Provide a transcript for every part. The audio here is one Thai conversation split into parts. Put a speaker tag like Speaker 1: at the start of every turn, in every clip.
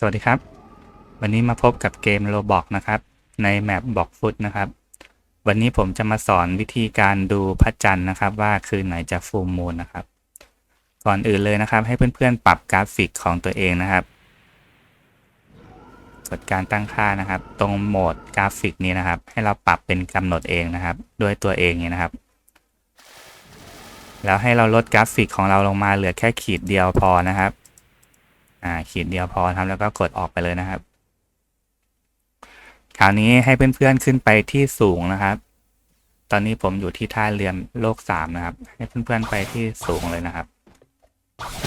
Speaker 1: สวัสดีครับ วันนี้มาพบกับเกม Roblox นะครับ ในแมปบอกฟุตนะครับ วันนี้ผมจะมาสอนวิธีการดูพระจันทร์นะครับ ว่าคืนไหนจะฟูมูนนะครับ ก่อนอื่นเลยนะครับ ให้เพื่อนๆ ปรับกราฟิกของตัวเองนะครับ กดการตั้งค่านะครับ ตรงโหมดกราฟิกนี้นะครับ ให้เราปรับเป็นกำหนดเองนะครับ ด้วยตัวเองนี้นะครับ แล้วให้เราลดกราฟิกของเราลงมาเหลือแค่ขีดเดียวพอนะครับ อ่าขีดเดียวพอครับแล้วก็กดออกไปเลยนะครับ คราวนี้ให้เพื่อนๆขึ้นไปที่สูงนะครับ ตอนนี้ผมอยู่ที่ท่าเรือโลกสามนะครับ ให้เพื่อนๆไปที่สูงเลยนะครับ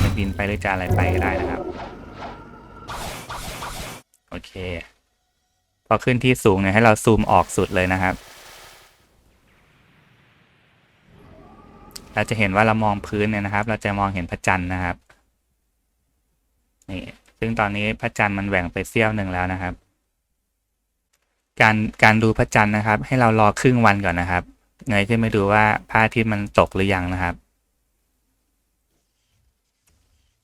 Speaker 1: จะบินไปหรือจะอะไรไปก็ได้นะครับ โอเค พอขึ้นที่สูงเนี่ยให้เราซูมออกสุดเลยนะครับเราจะเห็นว่าเรามองพื้นเนี่ยนะครับ เราจะมองเห็นพระจันทร์นะครับ นี่ซึ่งตอนนี้พระจันทร์มันแหว่งไปเสี้ยวหนึ่งแล้วนะครับ การการดูพระจันทร์นะครับ ให้เรารอครึ่งวันก่อนนะครับเงยขึ้นไปดูว่าพระอาทิตย์มันตกหรือยังนะครับ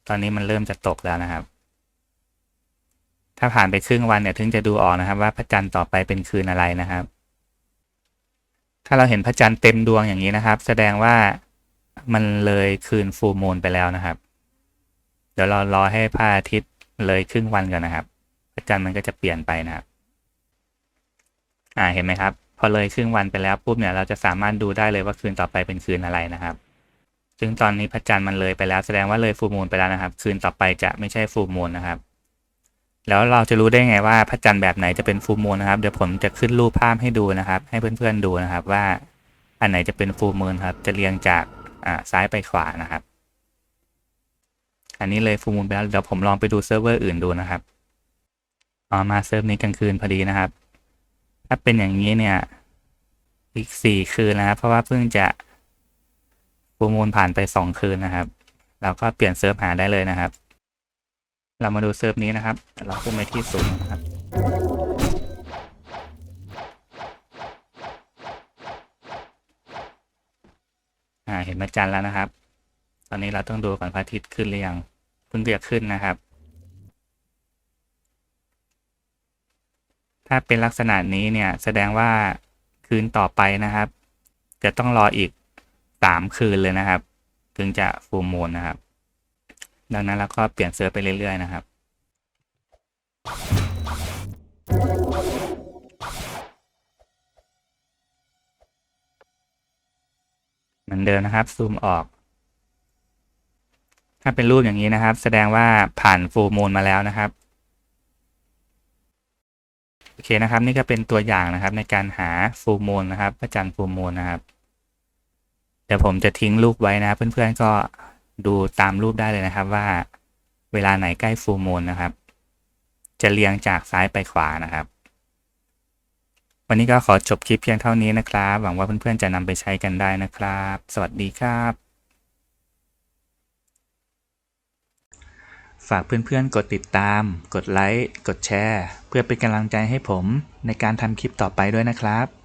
Speaker 1: ตอนนี้มันเริ่มจะตกแล้วนะครับ ถ้าผ่านไปครึ่งวันเนี่ยถึงจะดูออกนะครับ ว่าพระจันทร์ต่อไปเป็นคืนอะไรนะครับ ถ้าเราเห็นพระจันทร์เต็มดวงอย่างนี้นะครับ แสดงว่ามันเลยคืนฟูลมูนไปแล้วนะครับ เดี๋ยวเรารอให้พระอาทิตย์เลยครึ่งวันก่อนนะครับพระจันทร์มันก็จะเปลี่ยนไปนะครับอ่าเห็นไหมครับ พอเลยครึ่งวันไปแล้วปุ๊บเนี่ยเราจะสามารถดูได้เลยว่าคืนต่อไปเป็นคืนอะไรนะครับ ซึ่งตอนนี้พระจันทร์มันเลยไปแล้วแสดงว่าเลยฟูมูนไปแล้วนะครับ คืนต่อไปจะไม่ใช่ฟูมูนนะครับ แล้วเราจะรู้ได้ไงว่าพระจันทร์แบบไหนจะเป็นฟูมูนนะครับเดี๋ยวผมจะขึ้นรูปภาพให้ดูนะครับ ให้เพื่อนๆดูนะครับว่า อันไหนจะเป็นฟูมูนครับ จะเรียงจากอ่าซ้ายไปขวานะครับ อันนี้เลยฟูมูนไปแล้วเดี๋ยวผมลองไปดูเซิร์ฟเวอร์อื่นดูนะครับอ๋อมาเซิร์ฟนี้กลางคืนพอดีนะครับ ถ้าเป็นอย่างนี้เนี่ยอีกสี่คืนนะครับเพราะว่าเพิ่งจะฟูมูนผ่านไปสองคืนนะครับเราก็เปลี่ยนเซิร์ฟหาได้เลยนะครับ เรามาดูเซิร์ฟนี้นะครับ เราขึ้นไปที่สูงนะครับอ่าเห็นพระจันทร์แล้วนะครับ ตอนนี้เราต้องดูก่อนพระอาทิตย์ขึ้นหรือยังเพิ่งจะขึ้นนะครับ ถ้าเป็นลักษณะนี้เนี่ยแสดงว่าคืนต่อไปนะครับ จะต้องรออีกสามคืนเลยนะครับ ถึงจะฟูมูนนะครับ ดังนั้นเราก็เปลี่ยนเซิร์ฟไปเรื่อย ๆ นะครับเหมือนเดิมนะครับซูมออก ถ้าเป็นรูปอย่างนี้นะครับ แสดงว่าผ่านฟูมูนมาแล้วนะครับโอเคนะครับ นี่ก็เป็นตัวอย่างนะครับ ในการหาฟูมูนนะครับพระจันทร์ฟูมูนนะครับ เดี๋ยวผมจะทิ้งรูปไว้นะเพื่อนๆก็ดูตามรูปได้เลยนะครับว่าเวลาไหนใกล้ฟูมูนนะครับ จะเรียงจากซ้ายไปขวานะครับ วันนี้ก็ขอจบคลิปเพียงเท่านี้นะครับ หวังว่าเพื่อนๆจะนำไปใช้กันได้นะครับ สวัสดีครับ ฝากเพื่อนๆ กดติดตาม กดไลค์ กดแชร์ เพื่อเป็นกำลังใจให้ผมในการทำคลิปต่อไปด้วยนะครับ